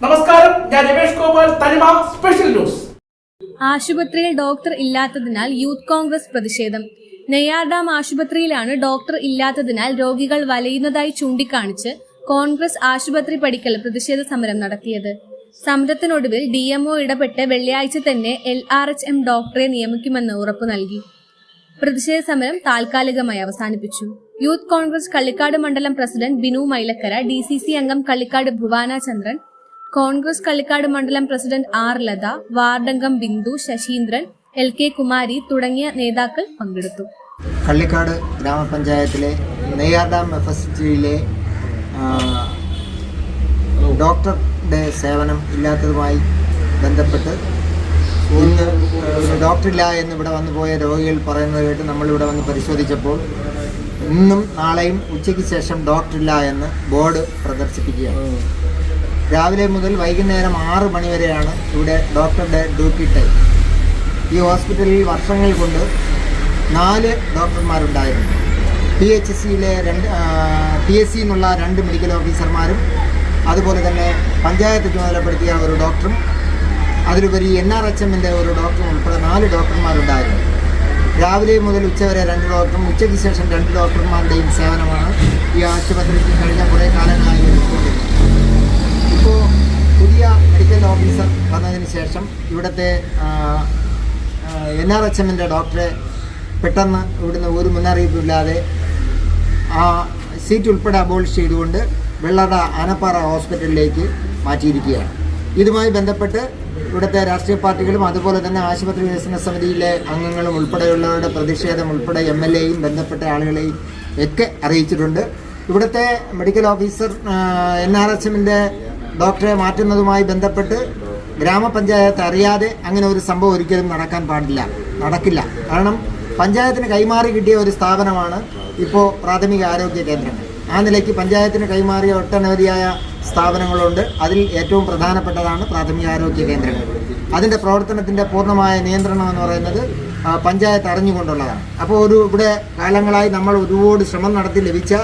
നമസ്കാരം ഞാൻ Thanima special news ആശുപത്രിയിൽ ഡോക്ടർ ഇല്ലാത്തതിനാൽ യൂത്ത് കോൺഗ്രസ് പ്രതിഷേധം. നെയ്യാർഡാം ആശുപത്രിയിലാണ് ഡോക്ടർ ഇല്ലാത്തതിനാൽ രോഗികൾ വലയുന്നതായി ചൂണ്ടിക്കാണിച്ച് കോൺഗ്രസ് ആശുപത്രി പടിക്കൽ പ്രതിഷേധ സമരം നടത്തിയത്. സമരത്തിനൊടുവിൽ ഡി എംഒ ഇടപെട്ട് വെള്ളിയാഴ്ച തന്നെ എൽ ആർ എച്ച് എം ഡോക്ടറെ നിയമിക്കുമെന്ന് ഉറപ്പു നൽകി. പ്രതിഷേധ സമരം താൽക്കാലികമായി അവസാനിപ്പിച്ചു. യൂത്ത് കോൺഗ്രസ് കള്ളിക്കാട് മണ്ഡലം president Binu Mylakkara D C C അംഗം കള്ളിക്കാട് ഭുവാന ചന്ദ്രൻ കോൺഗ്രസ് കള്ളിക്കാട് മണ്ഡലം പ്രസിഡന്റ് ആർ ലത വാർഡംഗം ബിന്ദു ശശീന്ദ്രൻ എൽ കെ കുമാരി തുടങ്ങിയ നേതാക്കൾ പങ്കെടുത്തു. കള്ളിക്കാട് ഗ്രാമപഞ്ചായത്തിലെ നെയ്യാർഡാം എഫ് എസ് ജിയിലെ ഡോക്ടറുടെ സേവനം ഇല്ലാത്തതുമായി ബന്ധപ്പെട്ട് ഇന്ന് ഡോക്ടറില്ല എന്ന് ഇവിടെ വന്നു പോയ രോഗികൾ പറയുന്നത് കേട്ട് നമ്മളിവിടെ വന്ന് പരിശോധിച്ചപ്പോൾ ഇന്നും നാളെയും ഉച്ചയ്ക്ക് ശേഷം ഡോക്ടറില്ല എന്ന് ബോർഡ് പ്രദർശിപ്പിക്കുകയാണ്. രാവിലെ മുതൽ വൈകുന്നേരം ആറ് മണിവരെയാണ് ഇവിടെ ഡോക്ടറുടെ ഡ്യൂട്ടി ടൈം ഈ ഹോസ്പിറ്റലിൽ വർഷങ്ങൾ കൊണ്ട് നാല് ഡോക്ടർമാരുണ്ടായിരുന്നു പി എച്ച് സിയിലെ രണ്ട് പി എസ് സി എന്നുള്ള രണ്ട് മെഡിക്കൽ ഓഫീസർമാരും അതുപോലെ തന്നെ പഞ്ചായത്ത് ചുമതലപ്പെടുത്തിയ ഒരു ഡോക്ടറും അതിലുപരി എൻ ആർ എച്ച് എമ്മിന്റെ ഒരു ഡോക്ടർ ഉൾപ്പെടെ നാല് ഡോക്ടർമാരുണ്ടായിരുന്നു. രാവിലെ മുതൽ ഉച്ചവരെ രണ്ട് ഡോക്ടറും ഉച്ചയ്ക്ക് ശേഷം രണ്ട് ഡോക്ടർമാരുടെയും സേവനമാണ് ഈ ആശുപത്രിക്ക് കഴിഞ്ഞ കുറേ കാലങ്ങളായി എടുത്തുകൊണ്ടിരുന്നത് ഇപ്പോൾ പുതിയ മെഡിക്കൽ ഓഫീസർ വന്നതിന് ശേഷം ഇവിടുത്തെ എൻ ആർ എച്ച് എമ്മിന്റെ ഡോക്ടറെ പെട്ടെന്ന് ഇവിടുന്ന് ഒരു മുന്നറിയിപ്പില്ലാതെ ആ സീറ്റ് ഉൾപ്പെടെ അബോളിഷ് ചെയ്തുകൊണ്ട് വെള്ളട ആനപ്പാറ ഹോസ്പിറ്റലിലേക്ക് മാറ്റിയിരിക്കുകയാണ്. ഇതുമായി ബന്ധപ്പെട്ട് ഇവിടുത്തെ രാഷ്ട്രീയ പാർട്ടികളും അതുപോലെ തന്നെ ആശുപത്രി വികസന സമിതിയിലെ അംഗങ്ങളും ഉൾപ്പെടെയുള്ളവരുടെ പ്രതിഷേധം ഉൾപ്പെടെ എം എൽ എയും ബന്ധപ്പെട്ട ആളുകളെയും ഒക്കെ അറിയിച്ചിട്ടുണ്ട്. ഇവിടുത്തെ medical officer N R S എമ്മിന്റെ ഡോക്ടറെ മാറ്റുന്നതുമായി ബന്ധപ്പെട്ട് ഗ്രാമപഞ്ചായത്ത് അറിയാതെ അങ്ങനെ ഒരു സംഭവം ഒരിക്കലും നടക്കാൻ പാടില്ല നടക്കില്ല. കാരണം പഞ്ചായത്തിന് കൈമാറി കിട്ടിയ ഒരു സ്ഥാപനമാണ് ഇപ്പോൾ പ്രാഥമിക ആരോഗ്യ കേന്ദ്രം. ആ നിലയ്ക്ക് പഞ്ചായത്തിന് കൈമാറിയ ഒട്ടനവധിയായ സ്ഥാപനങ്ങളുണ്ട്. അതിൽ ഏറ്റവും പ്രധാനപ്പെട്ടതാണ് പ്രാഥമിക ആരോഗ്യ കേന്ദ്രങ്ങൾ. അതിന്റെ പ്രവർത്തനത്തിന്റെ പൂർണമായ നിയന്ത്രണം എന്ന് പറയുന്നത് പഞ്ചായത്ത് അറിഞ്ഞുകൊണ്ടുള്ളതാണ്. അപ്പോൾ ഒരു ഇവിടെ കാലങ്ങളായി നമ്മൾ ഒരുപാട് ശ്രമം നടത്തി ലഭിച്ച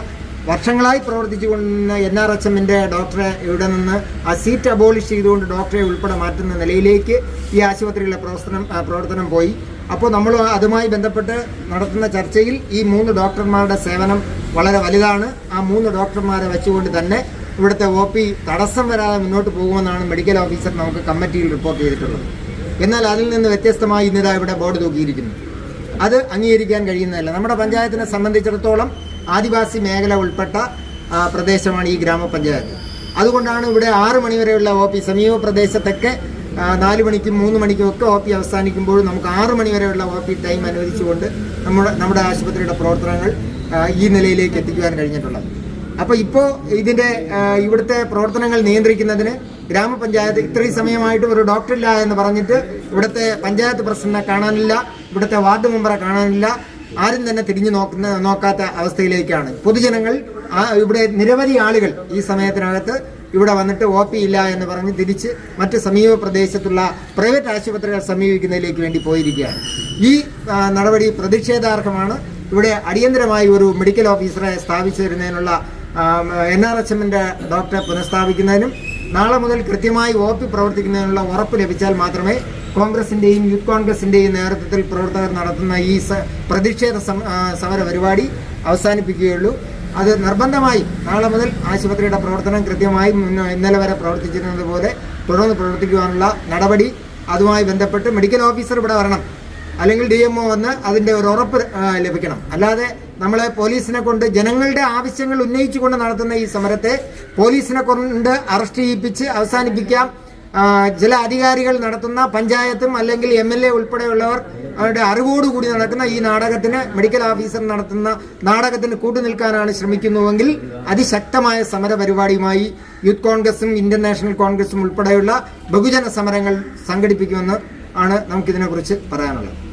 വർഷങ്ങളായി പ്രവർത്തിച്ചു കൊണ്ടിരുന്ന എൻ ആർ എച്ച് എമ്മിന്റെ ഡോക്ടറെ ഇവിടെ നിന്ന് ആ സീറ്റ് അബോളിഷ് ചെയ്തുകൊണ്ട് ഡോക്ടറെ ഉൾപ്പെടെ മാറ്റുന്ന നിലയിലേക്ക് ഈ ആശുപത്രിയിലെ പ്രവർത്തനം പ്രവർത്തനം പോയി. അപ്പോൾ നമ്മൾ അതുമായി ബന്ധപ്പെട്ട് നടത്തുന്ന ചർച്ചയിൽ ഈ മൂന്ന് ഡോക്ടർമാരുടെ സേവനം വളരെ വലുതാണ്. ആ മൂന്ന് ഡോക്ടർമാരെ വെച്ചുകൊണ്ട് തന്നെ ഇവിടുത്തെ ഒ പി തടസ്സം വരാതെ മുന്നോട്ട് പോകുമെന്നാണ് മെഡിക്കൽ ഓഫീസർ നമുക്ക് കമ്മിറ്റിയിൽ റിപ്പോർട്ട് ചെയ്തിട്ടുള്ളത്. എന്നാൽ അതിൽ നിന്ന് വ്യത്യസ്തമായി ഇന്നിതാ ഇവിടെ ബോർഡ് തൂക്കിയിരിക്കുന്നു. അത് അംഗീകരിക്കാൻ കഴിയുന്നതല്ല. നമ്മുടെ പഞ്ചായത്തിനെ സംബന്ധിച്ചിടത്തോളം ആദിവാസി മേഖല ഉൾപ്പെട്ട പ്രദേശമാണ് ഈ ഗ്രാമപഞ്ചായത്ത്. അതുകൊണ്ടാണ് ഇവിടെ ആറ് മണിവരെയുള്ള ഒ പി സമീപ പ്രദേശത്തൊക്കെ നാല് മണിക്കും മൂന്ന് മണിക്കും ഒക്കെ ഒ പി അവസാനിക്കുമ്പോൾ നമുക്ക് ആറ് മണിവരെയുള്ള ഒ പി ടൈം അനുവദിച്ചുകൊണ്ട് നമ്മുടെ നമ്മുടെ ആശുപത്രിയുടെ പ്രവർത്തനങ്ങൾ ഈ നിലയിലേക്ക് എത്തിക്കുവാൻ കഴിഞ്ഞിട്ടുള്ളത്. അപ്പോൾ ഇപ്പോ ഇതിന്റെ ഇവിടുത്തെ പ്രവർത്തനങ്ങൾ നിയന്ത്രിക്കുന്നതിന് ഗ്രാമപഞ്ചായത്ത് ഇത്രയും സമയമായിട്ട് ഒരു ഡോക്ടറില്ല എന്ന് പറഞ്ഞിട്ട് ഇവിടുത്തെ പഞ്ചായത്ത് പ്രസിഡന്റിനെ കാണാനില്ല ഇവിടുത്തെ വാർഡ് മെമ്പറെ കാണാനില്ല ആരും തന്നെ തിരിഞ്ഞു നോക്കുന്ന നോക്കാത്ത അവസ്ഥയിലേക്കാണ്. പൊതുജനങ്ങൾ ഇവിടെ നിരവധി ആളുകൾ ഈ സമയത്തിനകത്ത് ഇവിടെ വന്നിട്ട് ഒ പി ഇല്ല എന്ന് പറഞ്ഞ് തിരിച്ച് മറ്റ് സമീപ പ്രദേശത്തുള്ള പ്രൈവറ്റ് ആശുപത്രികൾ സമീപിക്കുന്നതിലേക്ക് വേണ്ടി പോയിരിക്കുകയാണ്. ഈ നടപടി പ്രതിഷേധാർഹമാണ്. ഇവിടെ അടിയന്തരമായി ഒരു മെഡിക്കൽ ഓഫീസറെ സ്ഥാപിച്ചു തരുന്നതിനുള്ള എൻ ആർ എച്ച് എമ്മിന്റെ ഡോക്ടറെ പുനഃസ്ഥാപിക്കുന്നതിനും നാളെ മുതൽ കൃത്യമായി ഒ പി പ്രവർത്തിക്കുന്നതിനുള്ള ഉറപ്പ് ലഭിച്ചാൽ മാത്രമേ കോൺഗ്രസിന്റെയും യൂത്ത് കോൺഗ്രസിന്റെയും നേതൃത്വത്തിൽ പ്രവർത്തകർ നടത്തുന്ന ഈ പ്രതിഷേധ സമര പരിപാടി അവസാനിപ്പിക്കുകയുള്ളൂ. അത് നിർബന്ധമായി നാളെ മുതൽ ആശുപത്രിയുടെ പ്രവർത്തനം കൃത്യമായി ഇന്നലെ വരെ പ്രവർത്തിച്ചിരുന്നത് പോലെ തുടർന്ന് പ്രവർത്തിക്കുവാനുള്ള നടപടി അതുമായി ബന്ധപ്പെട്ട് മെഡിക്കൽ ഓഫീസർ ഇവിടെ വരണം. അല്ലെങ്കിൽ ഡി എംഒ വന്ന് അതിന്റെ ഒരു ഉറപ്പ് ലഭിക്കണം. അല്ലാതെ നമ്മളെ പോലീസിനെ കൊണ്ട് ജനങ്ങളുടെ ആവശ്യങ്ങൾ ഉന്നയിച്ചുകൊണ്ട് നടത്തുന്ന ഈ സമരത്തെ പോലീസിനെ കൊണ്ട് അറസ്റ്റ് ചെയ്യിപ്പിച്ച് അവസാനിപ്പിക്കാം. ചില അധികാരികൾ നടത്തുന്ന പഞ്ചായത്തും അല്ലെങ്കിൽ എം എൽ എ ഉൾപ്പെടെയുള്ളവർ അവരുടെ അറിവോടുകൂടി നടക്കുന്ന ഈ നാടകത്തിന് മെഡിക്കൽ ഓഫീസർ നടത്തുന്ന നാടകത്തിന് കൂട്ടുനിൽക്കാനാണ് ശ്രമിക്കുന്നുവെങ്കിൽ അതിശക്തമായ സമര പരിപാടിയുമായി യൂത്ത് കോൺഗ്രസും ഇന്ത്യൻ നാഷണൽ കോൺഗ്രസും ഉൾപ്പെടെയുള്ള ബഹുജന സമരങ്ങൾ സംഘടിപ്പിക്കുമെന്ന് ആണ് നമുക്കിതിനെക്കുറിച്ച് പറയാനുള്ളത്.